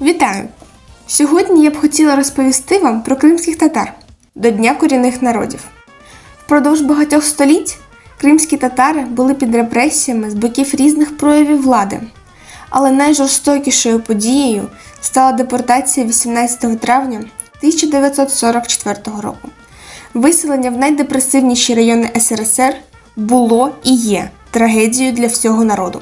Вітаю! Сьогодні я б хотіла розповісти вам про кримських татар до Дня корінних народів. Впродовж багатьох століть кримські татари були під репресіями з боків різних проявів влади. Але найжорстокішою подією стала депортація 18 травня 1944 року. Виселення в найдепресивніші райони СРСР було і є трагедією для всього народу.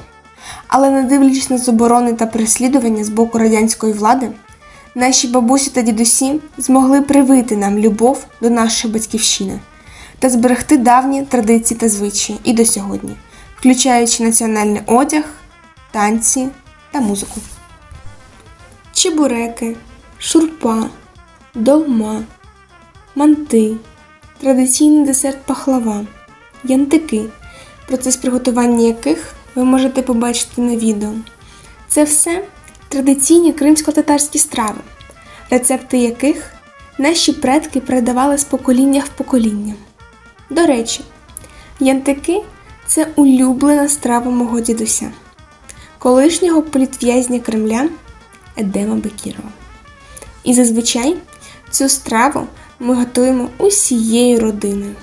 Але не дивлячись на заборони та переслідування з боку радянської влади, наші бабусі та дідусі змогли привити нам любов до нашої батьківщини та зберегти давні традиції та звичаї і до сьогодні, включаючи національний одяг, танці та музику. Чебуреки, шурпа, долма, манти, традиційний десерт пахлава, янтики, процес приготування яких ви можете побачити на відео. Це все традиційні кримсько-татарські страви, рецепти яких наші предки передавали з покоління в покоління. До речі, янтики це улюблена страва мого дідуся, колишнього політв'язня Кремля Едема Бекірова. І зазвичай цю страву ми готуємо усією родиною.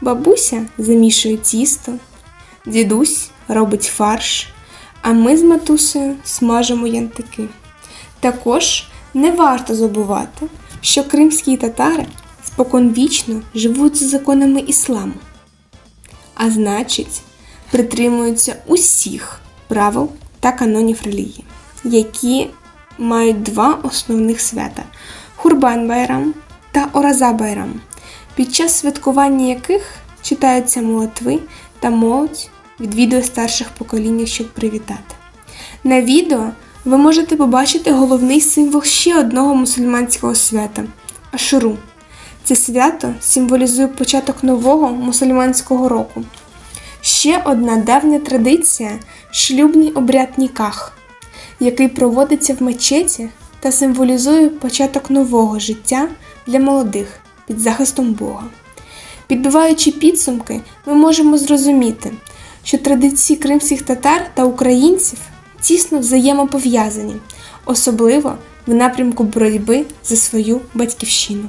Бабуся замішує тісто, дідусь робить фарш, а ми з матусею смажимо янтики. Також не варто забувати, що кримські татари споконвічно живуть за законами ісламу, а значить, притримуються усіх правил та канонів релігії, які мають два основних свята Хурбан Байрам та Ораза Байрам, під час святкування яких читаються молитви та молодь відвідує старших поколінь, щоб привітати. На відео ви можете побачити головний символ ще одного мусульманського свята Ашуру. Це свято символізує початок нового мусульманського року. Ще одна давня традиція шлюбний обряд Ніках, який проводиться в мечеті та символізує початок нового життя для молодих під захистом Бога. Підбиваючи підсумки, ми можемо зрозуміти, що традиції кримських татар та українців тісно взаємопов'язані, особливо в напрямку боротьби за свою батьківщину.